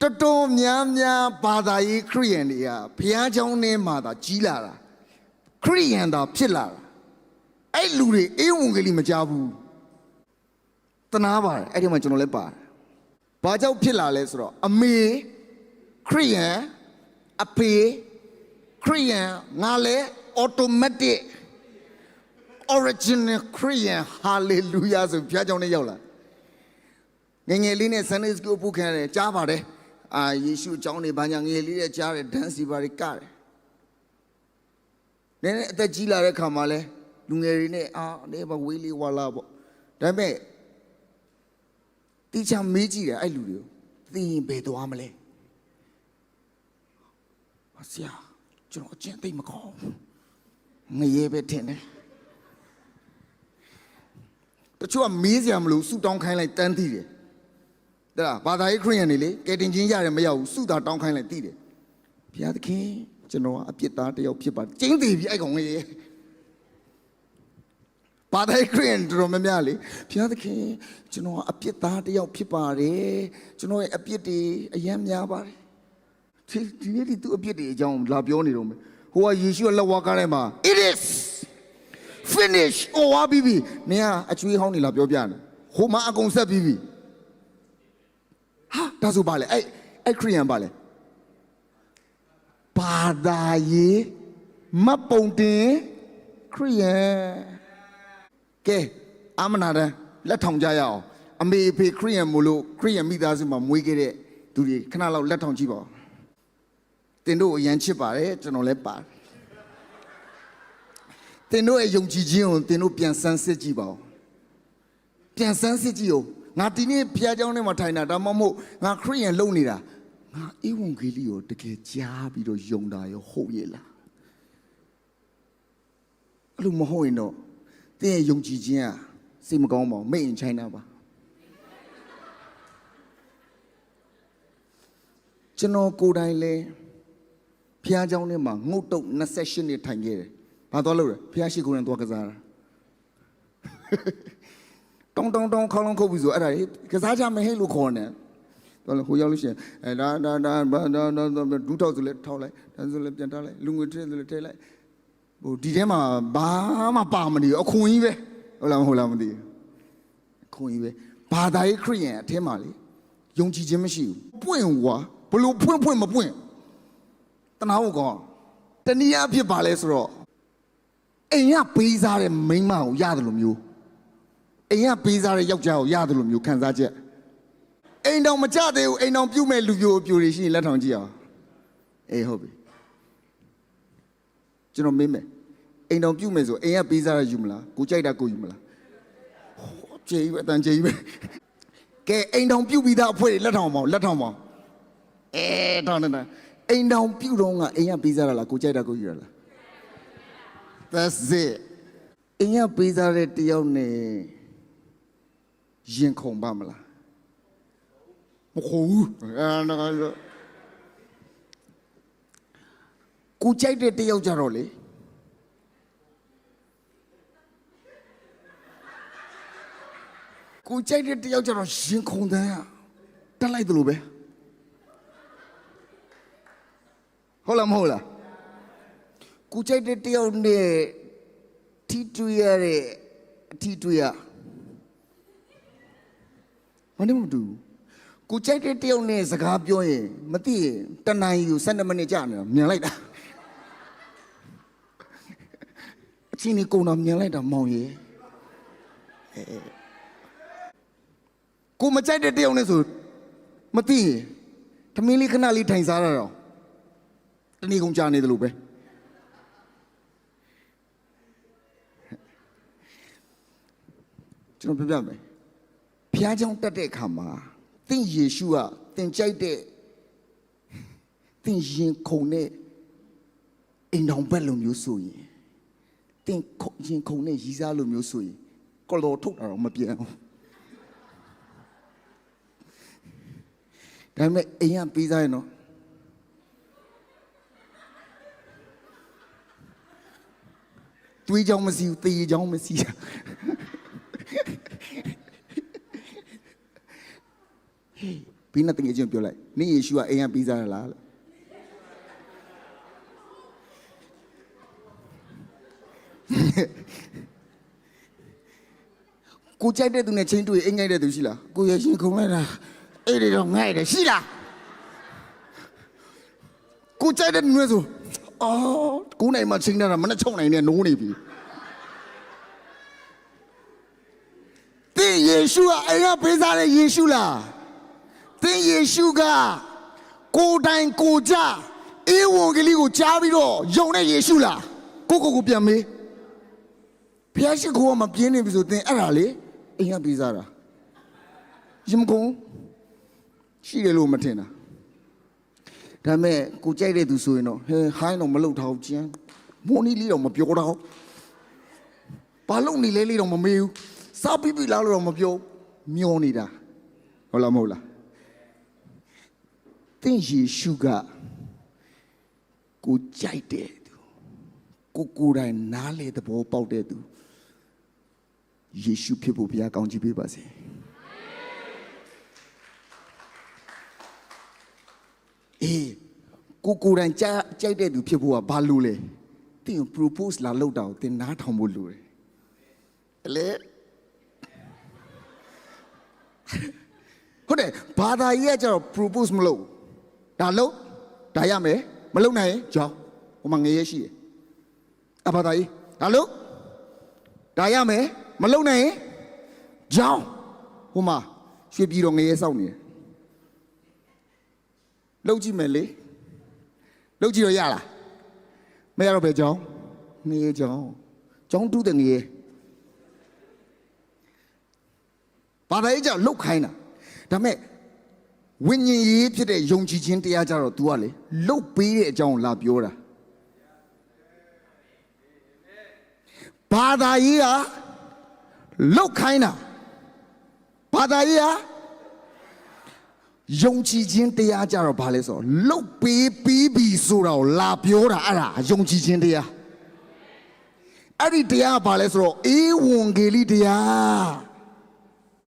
တော်တော်များများဘာသာရေးခရိယန်တွေကဘုရားကျောင်းထဲမှာသာကြီးလာတာခရိယန်သာဖြစ်လာတာအဲ့လူတွေအေးဝင်ကလေးမကြဘူးတနာပါတယ်အဲ့ဒီမှာကျွန်တော်လည်းပါတယ်ဘာကြောင့်ဖြစ်လာလဲဆိုတော့အမေခရိယန်အဖေခရိယန်ငါလည်း automatic original Korean hallelujah ဆိုဘုရားကျောင်းနဲ့ရောက်လာငယ်ငယ်လေးနဲ့ Sunday school ပို့ခံရတယ်ကြားပါတယ် အာယေရှုအကြောင်းတွေဘာညာငယ်ငယ်လေးနဲ့ကြားတယ် dance စီပါတွေကတယ်နည်းနည်းအသက်ကြီးလာတဲ့ခါမှာလဲလူငယ်တွေနဲ့အာနေမဝေးလေးဝါလာပေါ့ဒါပေမဲ့တီချာမေးကြည့်တယ်အဲ့လူတွေကိုသိရင်ဘယ်သွားမလဲအဆရာကျွန်တော်အကျင့်သိပ်မကောင်းဘူးငရေပဲထင်တယ်တချို့ကမေးစရာမလိုဆူတောင်းခိုင်းလိုက်တန်းသိတယ် တဲ့လားဘာသာရေးခရိယန်တွေလေကယ်တင်ချင်းရတယ်မရောက်ဘူးဆူတာတောင်းခိုင်းလိုက်သိတယ်ဘုရားသခင်ကျွန်တော်ကအပြစ်သားတစ်ယောက်ဖြစ်ပါတယ်ကျင်းသေးပြီအဲ့ကောင်လေးဘာသာရေးခရိယန်တော်တော်များများလေဘုရားသခင်ကျွန်တော်ကအပြစ်သားတစ်ယောက်ဖြစ်ပါတယ်ကျွန်တော်ရဲ့အပြစ်တွေအယံများပါတယ်ဒီဒီနေ့ဒီသူအပြစ်တွေအကြောင်းလာပြောနေတော့မယ်ဟိုကယေရှုကလက်ဝါးကားထဲမှာ it is finish ဟိုဝါပြီးပြီနင်ကအကျွေးဟောင်းနေလာပြောပြနေဟိုမှာအကုန်ဆက်ပြီးပြီဟာ ဒါဆိုပါလေအဲ့အဲ့ခရိယန်ပါလေဘာသာရေးမတ်ပုံတင်ခရိယန်ကဲအမနာတန်လက်ထောင်ကြရအောင်အမေအဖေခရိယန်မို့လို့ခရိယန်မိသားစုမှာမွေးခဲ့တဲ့သူတွေခဏလောက်လက်ထောင်ကြည့်ပါဦးတင်တို့အရန်ချစ်ပါတယ်ကျွန်တော်လည်းပါတယ်သင်တို့ရဲ့ယုံကြည်ခြင်းကိုသင်တို့ပြန်ဆန်းစစ်ကြည့်ပါဦးပြန်ဆန်းစစ်ကြည့်ဦး ငါဒီနေ့ဘုရားကျောင်းထဲမှာထိုင်တာဒါမှမဟုတ်ငါခရစ်ယာန်လုပ်နေတာငါဧဝံဂေလိကိုတကယ်ကြားပြီးတော့ယုံတာရောဟုတ်ရဲ့လားအဲ့လိုမဟုတ်ရင်တော့တင်းရဲ့ယုံကြည်ခြင်းကစိတ်မကောင်းပါဘူးမိတ်ရင်ချိုင်းတာပါကျွန်တော်ကိုယ်တိုင်လဲဘုရားကျောင်းထဲမှာငုတ်တုတ်28နှစ်ထိုင်ခဲ့တယ်ဘာသွားလို့လဲဘုရားရှိခိုးရင်သွားကစားတာ တောင်းတောင်းတောင်းခေါင်းလုံးခုတ်ပြီးဆိုအဲ့ဒါလေကစားကြမယ်ဟဲ့လို့ခေါ်နေတော့လေဟိုရောက်လို့ရှိရင်အဲဒါဒါဒါဘာဒါဒါဒါဒူးထောက်ဆိုလဲထောက်လိုက်ဒါဆိုလဲပြန်ထားလိုက်လူငွေထည့်ဆိုလဲထည့်လိုက်ဟိုဒီထဲမှာဘာမှပါမနေဘူးအခွန်ကြီးပဲဟုတ်လားမဟုတ်လားမသိဘူးအခွန်ကြီးပဲဘာသာရေးခရိယန်အထဲမှာလေယုံကြည်ခြင်းမရှိဘူးပွင့်ဟွာဘလို့ဖွင့်ဖွင့်မပွင့်တနာဟုတ်ကောတနည်းအားဖြင့်ပါလဲဆိုတော့အိမ်ကပေးစားတဲ့မိန်းမကိုရတယ်လို့မျိုး အိမ်ကပေးစားတဲ့ယောက်ျားကိုရတယ်လို့မျိုးခံစားချက်အိမ်တော်မကြသေးဘူးအိမ်တော်ပြုတ်မဲ့လူပြိုပြိုတွေရှိရင်လက်ထောင်ကြည့်အောင်အေးဟုတ်ပြီကျွန်တော်မေးမယ်အိမ်တော်ပြုတ်မဲ့ဆိုအိမ်ကပေးစားရယူမလားကိုကြိုက်တာကိုယူမလားဟောကျေးပဲအတန်ကျေးပဲကဲအိမ်တော်ပြုတ်ပြီးသားအဖွဲ့တွေလက်ထောင်ပါဦးလက်ထောင်ပါဦးအဲထောင်နေတာအိမ်တော်ပြုတ်တော့ကအိမ်ကပေးစားရလားကိုကြိုက်တာကိုယူရလား That's it အိမ်ကပေးစားတဲ့တယောက်နဲ့ ရင်ခုန်ပါမလားမခုန်ဘူးအာနာရောကိုကြိုက်တဲ့တယောက်ကြတော့လေကိုကြိုက်တဲ့တယောက်ကြတော့ရင်ခုန်တယ်တက်လိုက်တယ်လို့ပဲဟုတ်လားမဟုတ်လားကိုကြိုက်တဲ့တယောက်နဲ့ထီတူရတဲ့အထီတူရ မနေမတူဘူးကိုကြိုက်တဲ့တယောက်နဲ့စကားပြောရင်မသိရင်တနင်္ဂနွေကို12မိနစ်ကြာနေတာမြန်လိုက်တာအချင်းကြီးကုန်တော့မြန်လိုက်တာမောင်ရေအဲကိုမကြိုက်တဲ့တယောက်နဲ့ဆိုမသိရင်သမီးလေးခဏလေးထိုင်စားရတော့တနေ့ကုန်ကြာနေတယ်လို့ပဲကျွန်တော်ပြောပြမယ် ဘုရားကျောင်းတက်တဲ့အခါမှာသင်ယေရှုကသင်ကြိုက်တဲ့သင်ရင်ခုန်တဲ့အိမ်တော်ဘက်လိုမျိုးဆိုရင်သင်ရင်ခုန်တဲ့ရီးစားလိုမျိုးဆိုရင်ကလော်ထုတ်တာတော့မပြောင်းဘူးဒါပေမဲ့အိမ်ကပေးစားရင်တော့တွေးကြောင်းမရှိဘူးတေးကြောင်းမရှိဘူး ဟေးပြီးနောက်တကယ်ချင်းပြောလိုက်နင့်ယေရှုကအိမ်ကပြီးစားရလားလို့ကိုကြိုက်တဲ့သူနဲ့ချင်းတွေ့အိမ်ငိုက်တဲ့သူရှိလားကိုရရှင်ခုံလိုက်တာအဲ့ဒီတော့ငိုက်တယ်ရှိလားကိုကြိုက်တဲ့သူနဲ့ဆိုအော်ကိုနိုင်မှချင်းတာမနဲ့ချုံနိုင်နဲ့နိုးနေပြီသင်ယေရှုကအိမ်ကပေးစားတဲ့ယေရှုလား သင်ယေရှုကကိုယ်တိုင်ကိုယ်ကြအေဝံဂေလိကိုကြားပြီးတော့ယုံတဲ့ယေရှုလားကိုကိုကိုပြန်မေးဘုရားရှိခိုးကမပြင်းနေပြီဆိုသင်အဲ့ဒါလေအိမ်ကပေးစားတာရင်ကုန်ရှိတယ်လို့မထင်တာဒါပေမဲ့ကိုကြိုက်တဲ့သူဆိုရင်တော့ဟဲဟိုင်းတော့မလုပ်တော့ကျန်မိုးနီးလေးတော့မပြောတော့ဘာလို့နေလဲလေးတော့မမေးဘူးစားပြီးပြီလားလို့တော့မပြောဘူးမျောနေတာဟုတ်လားမဟုတ်လား သင်ယေရှုကကိုကြိုက်တဲ့သူကိုကိုယ်တိုင်နားလေသဘောပေါက်တဲ့သူယေရှုဖြစ်ဖို့ဘုရားကောင်းချီးပေးပါစေအေးကိုကိုယ်တိုင်ကြကြိုက်တဲ့သူဖြစ်ဖို့ကဘာလို့လဲသင်ကို propose လာလုပ်တာကိုသင်နားထောင်ဖို့လိုတယ်လေဟုတ်တယ်ဘာသာရေးကကျတော့ propose မလုပ်ဘူး ဒါလို့ဒါရမယ်မလုပ်နိုင်ရင်ကြောင်းဟိုမှာငရေရှိတယ်အဘာသာရေးဒါလို့ဒါရမယ်မလုပ်နိုင်ရင်ကြောင်းဟိုမှာရွှေပြည်တော်ငရေစောက်နေတယ်လုပ်ကြည့်မယ်လေလုပ်ကြည့်တော့ရလားမရတော့ပဲကြောင်းငရေကြောင်းကြောင်းတူးတဲ့ငရေဘာသာရေးကြောင့်လှုပ်ခိုင်းတာဒါပေမဲ့ ဝိညာဉ်ရေးဖြစ်တဲ့ယုံကြည်ခြင်းတရားကြတော့ तू ကလေလှုပ်ပေးတဲ့အကြောင်းကိုလာပြောတာဘာသာရေးကလှုပ်ခိုင်းတာဘာသာရေးကယုံကြည်ခြင်းတရားကြတော့ဘာလဲဆိုတော့လှုပ်ပေးပြီးပြီဆိုတာကိုလာပြောတာအဲ့ဒါယုံကြည်ခြင်းတရားအဲ့ဒီတရားကဘာလဲဆိုတော့အေဝံဂေလိတရား